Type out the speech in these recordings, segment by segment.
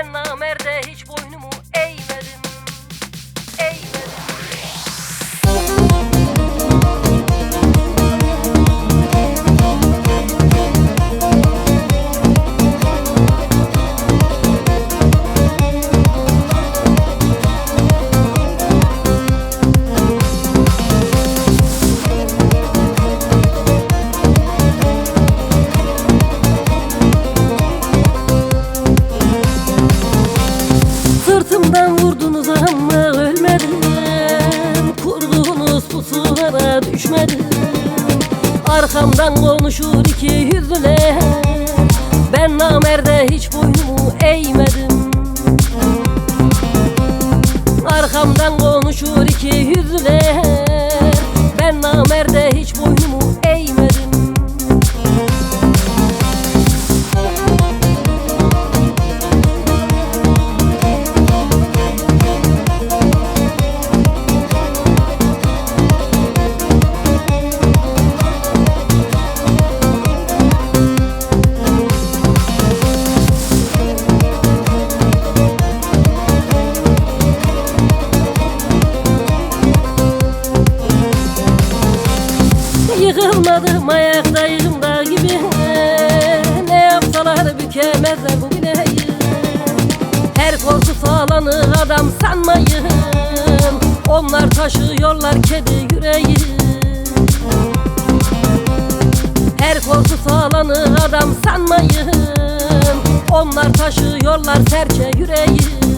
Ben namerde hiç boynumu eğmedim. Eğmedim Sırtımdan vurdunuz ama ölmedim Kurduğunuz pusulara düşmedim Arkamdan konuşur iki yüzlüler Ben namerde hiç boynumu eğmedim Yıkılmadım ayaktayım dağ gibi. Ne yapsalar bükemezler bu bileği Her korku sağlanır adam sanmayın. Onlar taşıyorlar kedi yüreği. Her korku sağlanır adam sanmayın. Onlar taşıyorlar serçe yüreği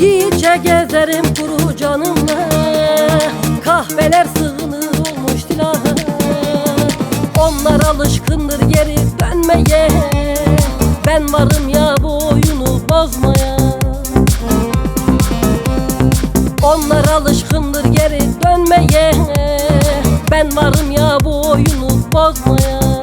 Yiğitçe gezerim kuru canımla Kahveler sığınır olmuş dilaha Onlar alışkındır geri dönmeye. Ben varım ya bu oyunu bozmaya. Onlar alışkındır geri dönmeye. Ben varım ya bu oyunu bozmaya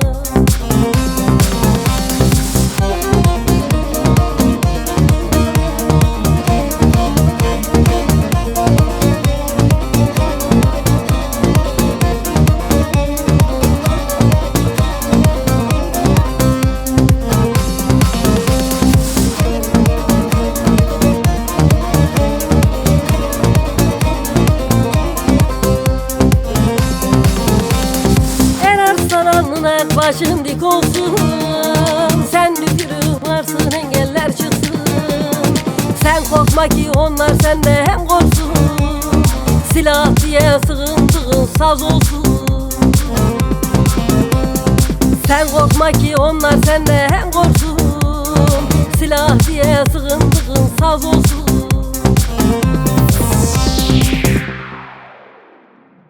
Saranına başın dik olsun. Sen dükürü varsın engeller çıksın. Sen korkma ki onlar sende hem korksun. Silah diye sığındığın saz olsun. Sen korkma ki onlar sende hem korksun. Silah diye sığındığın saz olsun